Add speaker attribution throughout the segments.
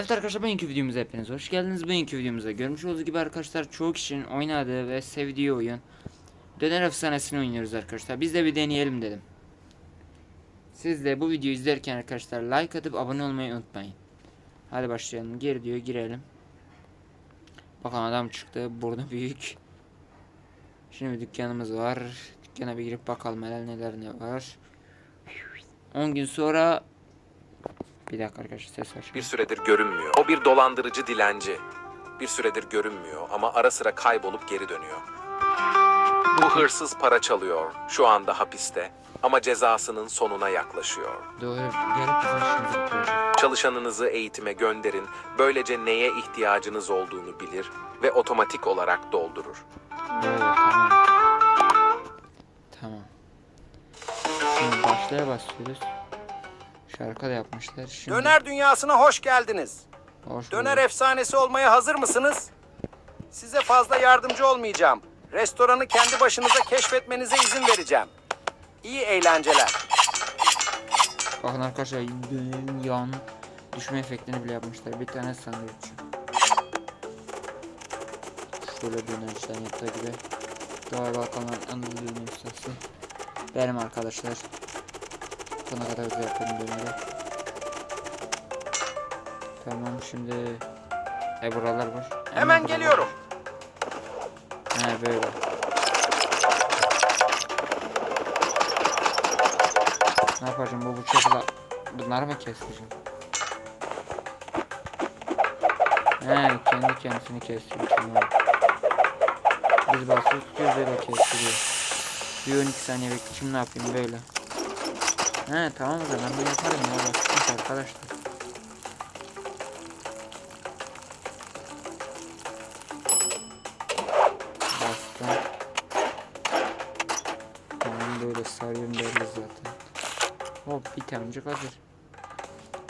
Speaker 1: Evet arkadaşlar bugünkü videomuza hepiniz hoş geldiniz. Bugünkü videomuza görmüş olduğunuz gibi arkadaşlar çoğu kişinin oynadığı ve sevdiği oyun Döner Efsanesi'ni oynuyoruz arkadaşlar. Biz de bir deneyelim dedim. Siz de bu videoyu izlerken arkadaşlar like atıp abone olmayı unutmayın. Hadi başlayalım. Gir diyor girelim. Bakalım adam çıktı. Burnu büyük. Şimdi bir dükkanımız var. Dükkana bir girip bakalım neler neler ne var. 10 gün sonra bir dakika arkadaşlar ses aç.
Speaker 2: Bir süredir görünmüyor. O bir dolandırıcı dilenci. Bir süredir görünmüyor ama ara sıra kaybolup geri dönüyor. Bu hırsız para çalıyor. Şu anda hapiste ama cezasının sonuna yaklaşıyor.
Speaker 1: Doğru. Gelip.
Speaker 2: Çalışanınızı eğitime gönderin. Böylece neye ihtiyacınız olduğunu bilir ve otomatik olarak doldurur.
Speaker 1: Tamam. Tamam. Şimdi başlaya basıyoruz. Şarkı da yapmışlar. Şimdi
Speaker 3: Döner dünyasına hoş geldiniz.
Speaker 1: hoş
Speaker 3: Döner
Speaker 1: bulduk.
Speaker 3: efsanesi olmaya hazır mısınız? Size fazla yardımcı olmayacağım. Restoranı kendi başınıza keşfetmenize izin vereceğim. İyi eğlenceler.
Speaker 1: Bakın arkadaşlar yan düşme efektini bile yapmışlar. Bir tane sandviç. Şöyle dönerçten yaptığı gibi. Doğal Balkanlar Anadolu'nun ustası. Benim arkadaşlar. Buna kadar güzel yapalım. Tamam şimdi e buralar var.
Speaker 3: Hemen
Speaker 1: buralar.
Speaker 3: geliyorum.
Speaker 1: He böyle. Ne yapacağım bu bıçakla bunları mı keseceğim? He kendi kendisini tamam. Biz basıyoruz tutuyoruz öyle kestiriyor. Bir 12 saniye bekle şimdi ne yapayım böyle. He tamam zaman ben yaparım ya basitmiş arkadaşlar. Bastım. Tamam böyle sarıyorum belli zaten. Hop bir tanecik hazır.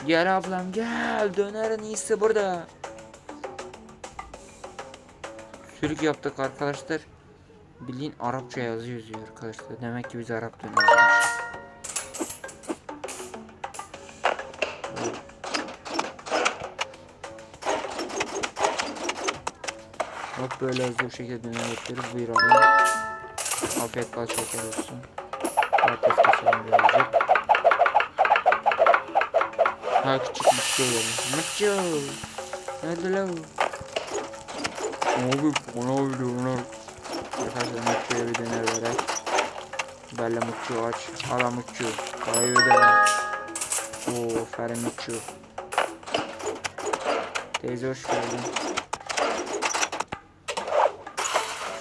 Speaker 1: Gel ablam gel dönerin iyisi burada. Sürük yaptık arkadaşlar. Bildiğin Arapça yazı yazıyor arkadaşlar. Demek ki biz Arap döneriz. Böyle hızlı bir şekilde döner yapıyoruz. Buyur ablam. Afiyet bal şeker olsun. Patates keselim birazcık. Ha küçük mutlu olalım. Mutlu. Nerede lan? Abi ona öyle ona. Arkadaşlar Mutlu'ya bir döner verek. Belle Mutlu aç. Hala Mutlu. Parayı öde. Oo Ferin Mutlu. Teyze hoş geldin.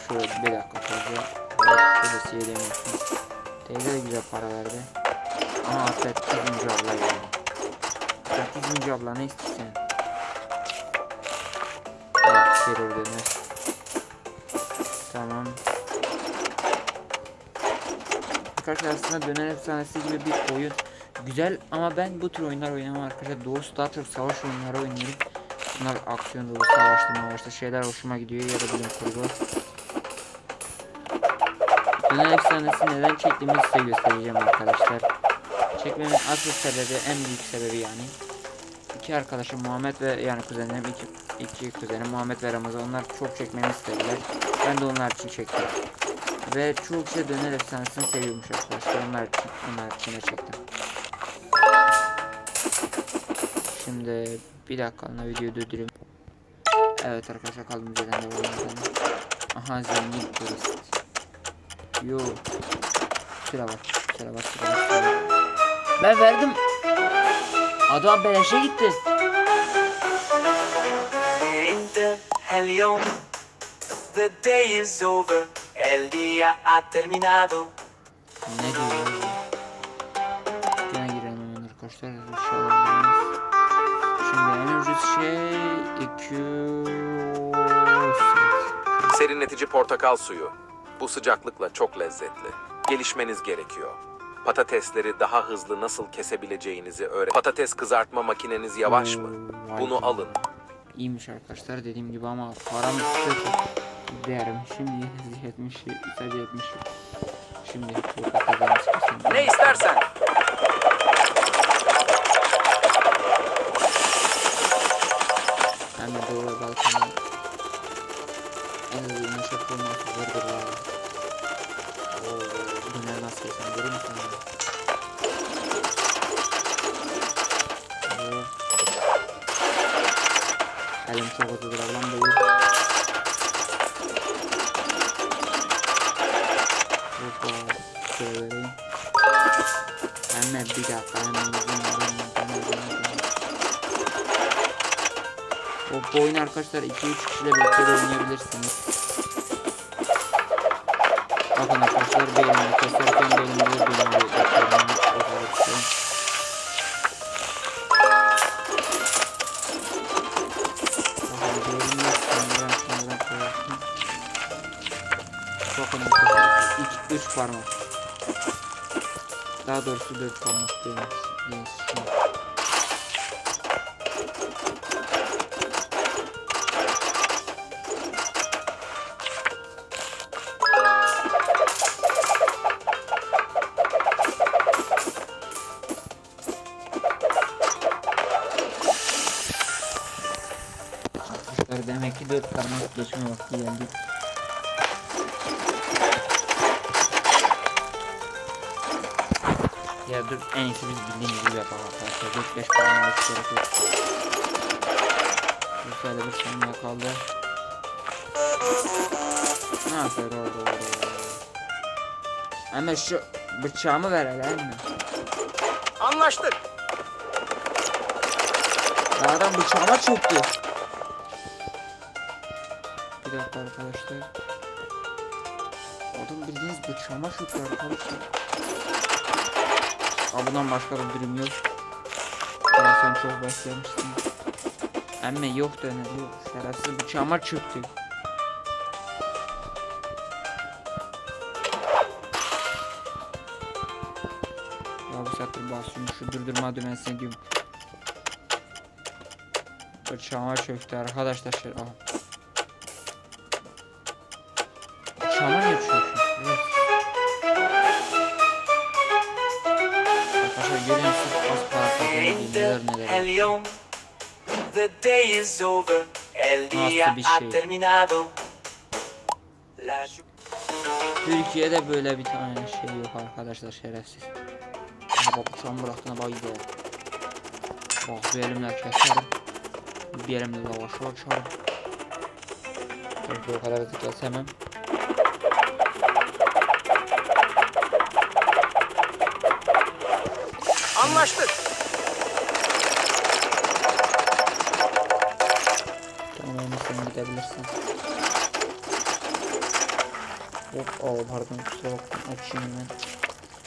Speaker 1: Şöyle bir dakika teyze. Şöyle seyredemiyorsun. Teyze de güzel para verdi. Ama affet kızıncı abla. Affet kızıncı abla ne istiyorsun? Evet terör. Tamam. Arkadaşlar aslında döner efsanesi gibi bir oyun güzel ama ben bu tür oyunlar oynamam arkadaşlar. Doğusu daha çok savaş oyunları oynuyorum. Bunlar aksiyon dolu savaşlı mavaşlı şeyler hoşuma gidiyor ya da bilim kurgu. Döner efsanesi neden çektiğimi size göstereceğim arkadaşlar. Çekmemin asıl sebebi en büyük sebebi yani. İki arkadaşım Muhammed ve yani kuzenim iki, iki kuzenim Muhammed ve Ramazan onlar çok çekmemi istediler. Ben de onlar için çektim. Ve çoğu kişi döner efsanesini seviyormuş arkadaşlar. Onlar için, onlar için de çektim. Şimdi bir dakika ona videoyu durdurayım. Evet arkadaşlar devam edelim. Aha zengin turist. Yo. Şura bak. Şura bak. Şura bak. Ben verdim. Adam beleşe gitti.
Speaker 4: The day is over. El día ha terminado.
Speaker 1: Ne diyor? Gene girelim hemen arkadaşlar. İnşallah olmaz. Şimdi en ucuz şey 200.
Speaker 2: Serinletici portakal suyu. Bu sıcaklıkla çok lezzetli. Gelişmeniz gerekiyor. Patatesleri daha hızlı nasıl kesebileceğinizi öğret. Patates kızartma makineniz yavaş mı?
Speaker 1: Vay
Speaker 2: Bunu
Speaker 1: be.
Speaker 2: alın.
Speaker 1: İyiymiş arkadaşlar dediğim gibi ama param sıfır derim. Şimdi 70 sadece 70. Şimdi bu kesin.
Speaker 3: Ne istersen.
Speaker 1: Olması zordur la. Oo, bu ne nasıl yesem görüyor musun? Oo. Elim çok hızlıdır lan değil. Hoppa. Şöyle vereyim. Hemen bir dakika hemen uzun O bu oyunu arkadaşlar 2-3 kişiyle birlikte oynayabilirsiniz. Bakın arkadaşlar yapıyorum. O kadar bir şey. Bakın arkadaşlar 3 parmak. Daha doğrusu 4 parmak değil. Yes, demek ki 4 parmak geçme vakti geldi. Ya dur en iyisi biz bildiğimiz gibi yapalım arkadaşlar. 4 5 parmağı hiç gerek yok. Bu sayede bir saniye kaldı. Ne yapıyor orada orada orada. Ama şu bıçağımı ver hele mi?
Speaker 3: Anlaştık.
Speaker 1: Adam bıçağıma çöktü. Dakika arkadaşlar. Adam bildiğiniz bıçağıma çöktü arkadaşlar. Aa, bundan başka bir durum yok. Ya sen çok beklemişsin. Emme yok döner yok. Şerefsiz bıçağıma çöktü. Ya bu saattir basıyorum şu durdurma düğmesine diyorum. Bıçağıma çöktü arkadaşlar. Aha.
Speaker 4: Helium. The day is over. El día
Speaker 1: bir
Speaker 4: ha
Speaker 1: şey?
Speaker 4: terminado. La
Speaker 1: Türkiye'de böyle bir tane şey yok arkadaşlar şerefsiz. Aha bak uçağımı bıraktığına bak gidiyor. Bak bir elimle keserim. Bir elimle lavaşı açarım. Tabii o kadar da kesemem.
Speaker 3: Anlaştık.
Speaker 1: Hop aa pardon kusura bakma açayım hemen.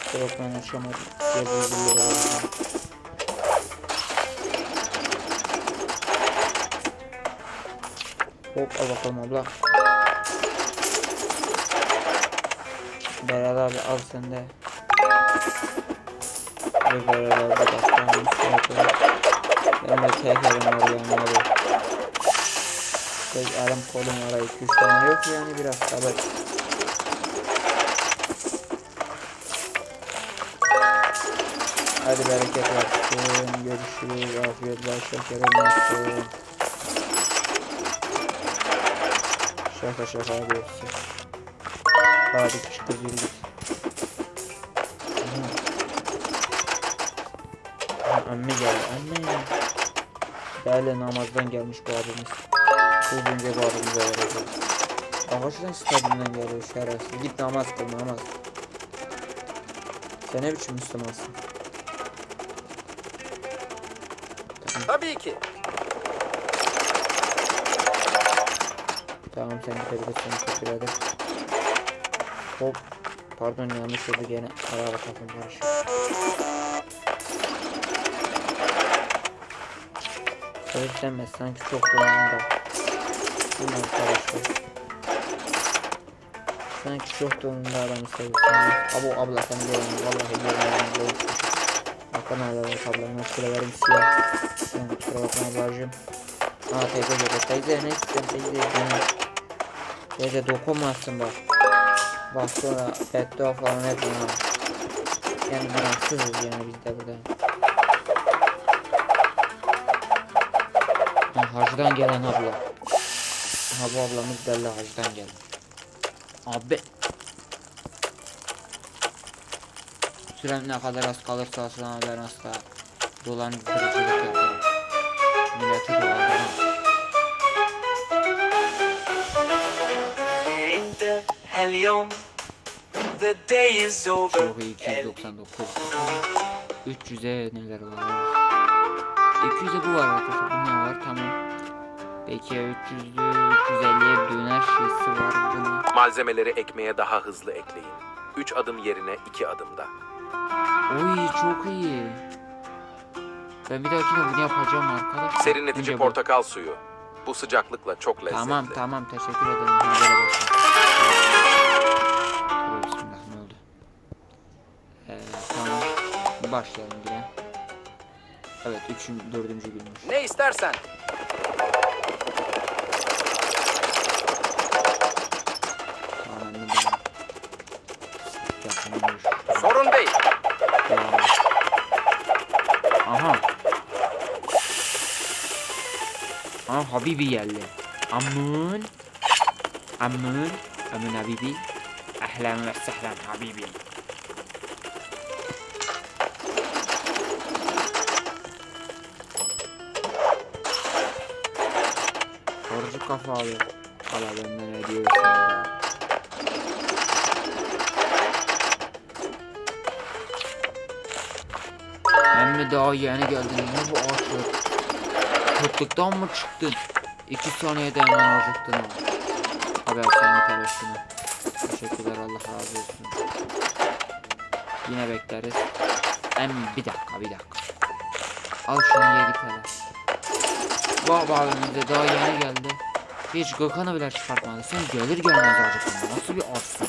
Speaker 1: Kusura bakmayın açamadım. Bu bilgileri vereceğim. Hop al bakalım abla. Berat abi al sen de. Ve Berat abi bak ben müsaade. Benim de tek elim var yani abi. Tek elim kolum var 2-3 tane yok yani biraz sabır. Hadi bereket versin. Görüşürüz. Afiyet bol şeker olmasın. Şaka şaka abi yoksa. Hadi küçük. Aha. Aha, Anne geldi. Anne. Değerli namazdan gelmiş bu abimiz. Önce bu abimize vereceğiz. Ağaçtan stadyumdan geliyor şerefsiz. Git namaz kıl namaz. Sen ne biçim Müslümansın?
Speaker 3: Tabii ki.
Speaker 1: Tamam sen gidebilirsin teşekkür ederim. Hop. Pardon yanlış oldu gene araba kafam karışık. Evet denmez sanki çok donunda. Bu ne arkadaşlar? Sanki çok donunda adamı seviyorsun. Abo abla sen görün vallahi görün bak ablamın şuralarım siyah. Sen kusura bakma ablacığım. Aa teyze geliyor. Teyze ne istiyorsun teyze? Yani, teyze dokunmazsın bak. Bak sonra beddua falan etme ha. Yani günahsızız yani biz de burada. Ha, hacdan gelen abla. Ha bu ablamız belli hacdan geldi. Abi. Sürem ne kadar az kalırsa sana ben asla dolandırıcılık yaparım. Milleti dolandırmam.
Speaker 4: The day is over.
Speaker 1: Çok iyi 299. 300'e neler var? 200'e bu var arkadaşlar. Bu ne var? Tamam. Peki 300'lü 350'ye döner şeysi var. Bu ne?
Speaker 2: Malzemeleri ekmeğe daha hızlı ekleyin. 3 adım yerine 2 adımda.
Speaker 1: Oy çok iyi. Ben bir dahakine bunu yapacağım arkadaşlar.
Speaker 2: Serinletici
Speaker 1: Önce bu.
Speaker 2: portakal suyu. Bu sıcaklıkla çok lezzetli.
Speaker 1: Tamam tamam teşekkür ederim. Hadi böyle. Tövbe bismillah ne oldu? Ee, tamam. Başlayalım yine. Evet üçün, dördüncü günmüş.
Speaker 3: Ne istersen.
Speaker 1: Aha Habibi geldi. Amun. Amun. Amun Habibi. Ahlan ve sehlan Habibi. Korcu kafalı. Valla benden ne diyorsun ya. Emmi daha yeni geldin. Ne bu ağaçlar? Kıtlıktan mı çıktın? İki saniyede hemen acıktın ha. Haber seni telaşını. Teşekkürler Allah razı olsun. Yine bekleriz. Emmi bir dakika bir dakika. Al şunu ye git hele. Baba abimiz de daha yeni geldi. Hiç gıkanı bile çıkartmadı. Sen gelir gelmez acıktın. Nasıl bir açsın?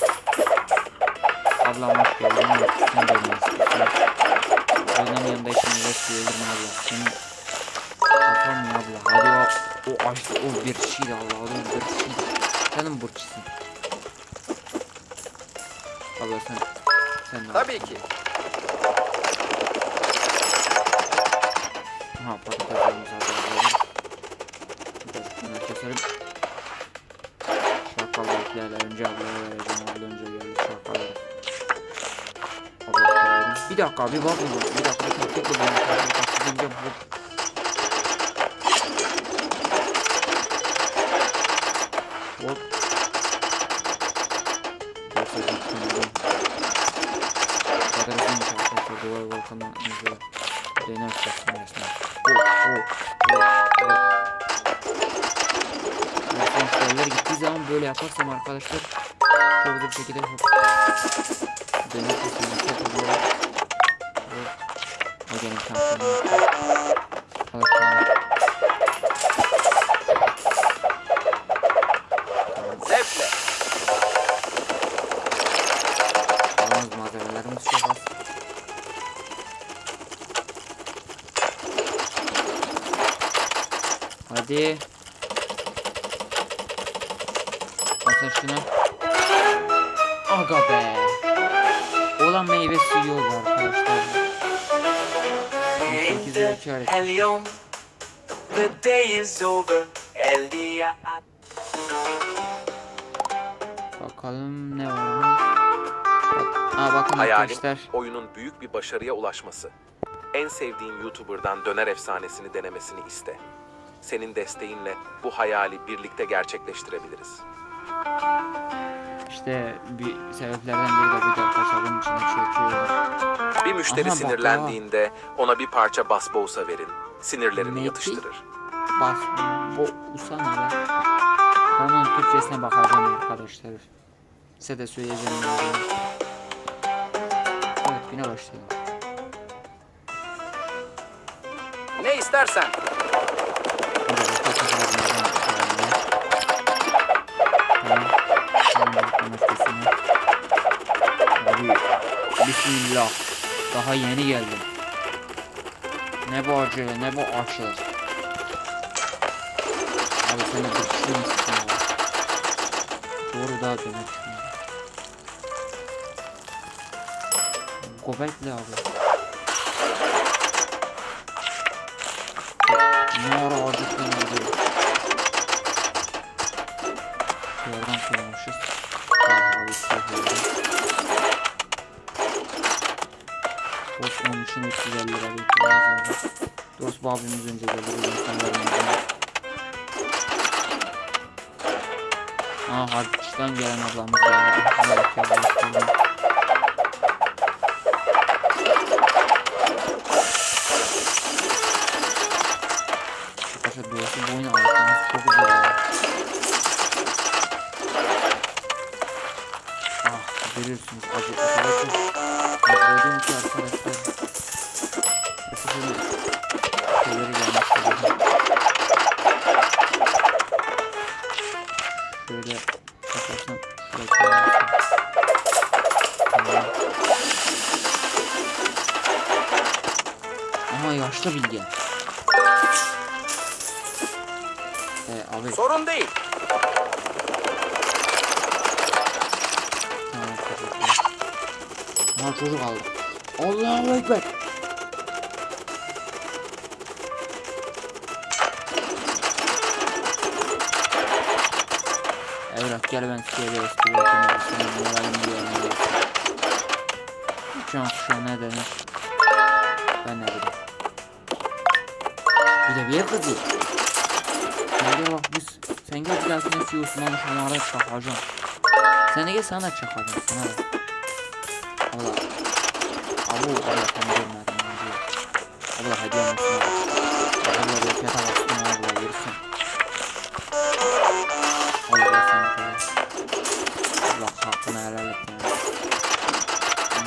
Speaker 1: Ablam hoş geldin. Sen istiyorsun. Benim yanında işini resmi öldürme abla. Senin kafan mı abla? Hadi o, o açtı o bir abla. O bir şeydi. Senin burçisin. Abla sen sen ne
Speaker 3: Tabii ki.
Speaker 1: Ha patateslerimizi hazırlayalım. Biraz bunları keselim. Şakalı eklerle önce ablaya vereceğim. Abla önce geldi şakalı. Bir dakika bir bak bir Bir dakika bir taktik bu benim. Bir dakika Hop. Hop. Neyse, gittim. Patatesini arkadaşlar duvar volkandan izliyor. Döner saçma resmen. Oh oh oh oh. Ben müşteriler gittiği zaman böyle yaparsam arkadaşlar hızlı bir şekilde hop. Döner kesinlikle çok hızlı olarak. Hop. O benim 28
Speaker 4: the day is over. El día
Speaker 1: Bakalım ne varmış. Bak, aa bakın
Speaker 2: Hayalin
Speaker 1: arkadaşlar.
Speaker 2: oyunun büyük bir başarıya ulaşması. En sevdiğin YouTuber'dan döner efsanesini denemesini iste. Senin desteğinle bu hayali birlikte gerçekleştirebiliriz.
Speaker 1: İşte bir sebeplerden biri de buydu arkadaşlar. Bunun içine çekiyorum.
Speaker 2: Bir müşteri
Speaker 1: Aha,
Speaker 2: sinirlendiğinde ona bir parça basbousa verin. Sinirlerini
Speaker 1: Neydi?
Speaker 2: yatıştırır.
Speaker 1: Bas bu usana be. Onun Türkçesine bakacağım arkadaşlar. Size de söyleyeceğim. Evet güne başlayalım.
Speaker 3: Ne istersen.
Speaker 1: Bir Bismillah. Daha yeni geldim. Ne bu acı, ne bu aşı. Abi sen de bir şey misin ya? Doğru daha şimdi. Göbekli abi. Dost babimiz önce geldi. Aa Harçtan gelen ablamız geldi. Arkadaşlar doğrusu bu oyunu anlatmanız çok güzel. Ah görüyorsunuz acı kadar çok yaşlı bilgi. Ee, abi
Speaker 3: Sorun değil.
Speaker 1: Tamam çocuk aldı. Allahu Ekber. Evrak gel ben size bir espri yapayım. Senin moralini yerine Uçan kuşa ne denir? Ben ne bileyim. De yer kızı. Sen bak biz. Sen gel bir dahakine şu Osmanlı şamara çakacağım. Sen de gel sana da çakacağım sana da. Allah. Abu Allah sen görmedin. Allah hediye olsun. Allah bir fiyata baksın Allah verirsin. Allah seni koyar. Allah hakkını helal et ya.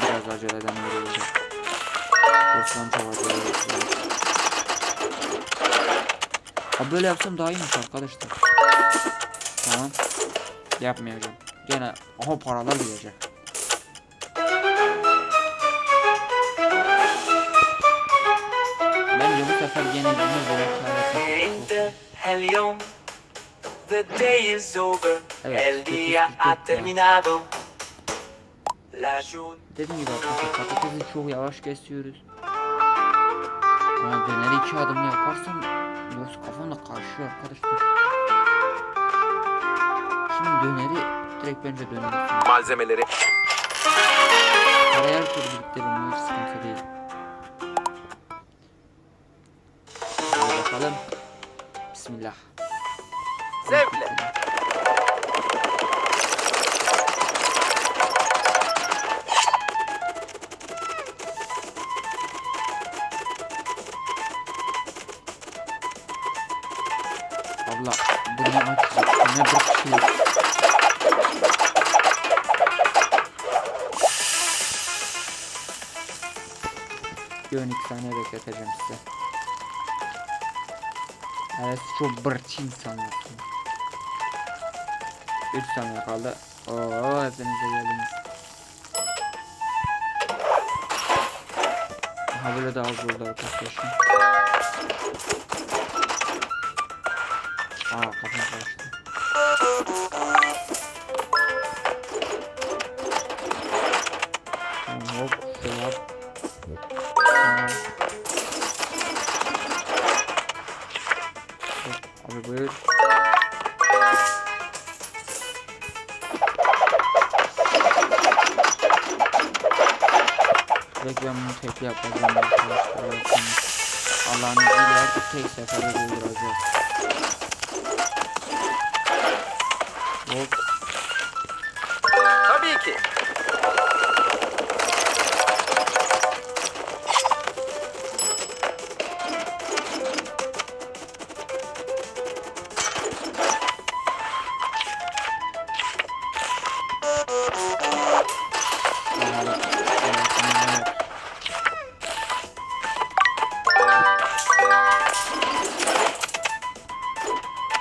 Speaker 1: Biraz aceleden yürüyordu. Osman ediyor. Ha böyle yapsam daha iyiymiş arkadaşlar. Tamam. Yapmayacağım. Gene aha paralar gidecek. Bence bu sefer gene
Speaker 4: el yom. The day is over. El día ha terminado.
Speaker 1: Dediğim gibi arkadaşlar patatesi çok yavaş kesiyoruz. Ama döneri iki adımla yaparsam biraz kafam da karışıyor arkadaşlar. Şimdi döneri direkt bence döneri.
Speaker 2: Malzemeleri
Speaker 1: Parayı her türlü biriktiririm hiç sıkıntı değil. Hadi bakalım. Bismillah. Abla bunu aç. Ne bir şey. Görün iki saniye bekleteceğim size. Evet çok bırç insanlarsınız. 3 saniye kaldı. Oo hepinize geldiniz. Aha böyle daha oldu arkadaşlar Aa kafam karıştı. Tamam hop şöyle yap. Abi buyur. Belki ben bunu tek yapacağım arkadaşlar. Allah'ın izniyle tek seferde dolduracağız.
Speaker 3: Ki.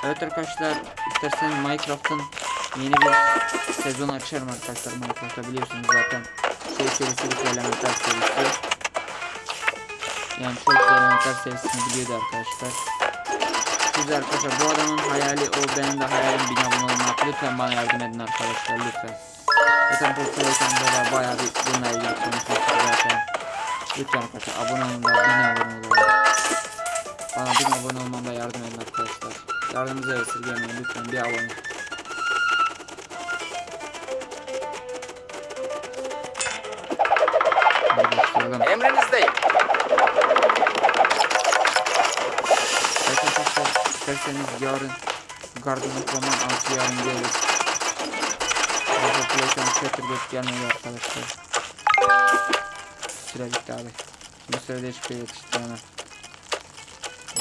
Speaker 1: Evet, arkadaşlar isterseniz Minecraft'ın yeni bir sezon açarım arkadaşlar. Minecraft'ta biliyorsunuz zaten şey serisi bir elementar serisi. Yani çok elementar serisini biliyordu arkadaşlar. Siz arkadaşlar bu adamın hayali o benim de hayalim bin abone olmak lütfen bana yardım edin arkadaşlar lütfen. Zaten popülerken de bayağı bir bununla ilgili konuşmuştuk zaten. Lütfen arkadaşlar abone olun da bin abone olun. Bana bin abone olmamda yardım edin arkadaşlar. Yardımınızı esirgemeyin lütfen bir abone.
Speaker 3: Emrinizdeyim.
Speaker 1: Evet arkadaşlar isterseniz yarın Garden Roman 6 yarın gelir. Burada Playtime Chatterback gelmedi arkadaşlar. Süre bitti abi. Bu sürede hiçbir şey yetiştiremem.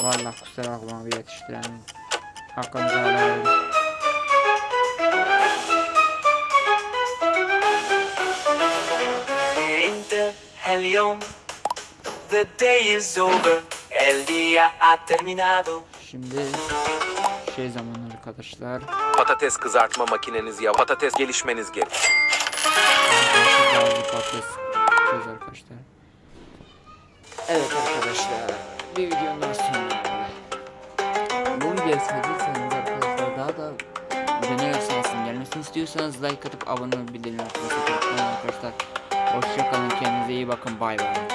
Speaker 1: Vallahi kusura bakma abi yetiştiremem. Hakkınızı helal edin.
Speaker 4: León. The day is over. El día ha terminado.
Speaker 1: Şimdi şey zamanı arkadaşlar.
Speaker 2: Patates kızartma makineniz ya patates gelişmeniz gerek.
Speaker 1: Patates yapacağız arkadaşlar. Evet arkadaşlar bir videonun daha sonuna Bu sevdiyseniz arkadaşlar daha da Efsanesi'nin gelmesini istiyorsanız like atıp abone unutmayın arkadaşlar. Hoşçakalın kendinize iyi bakın bay bay.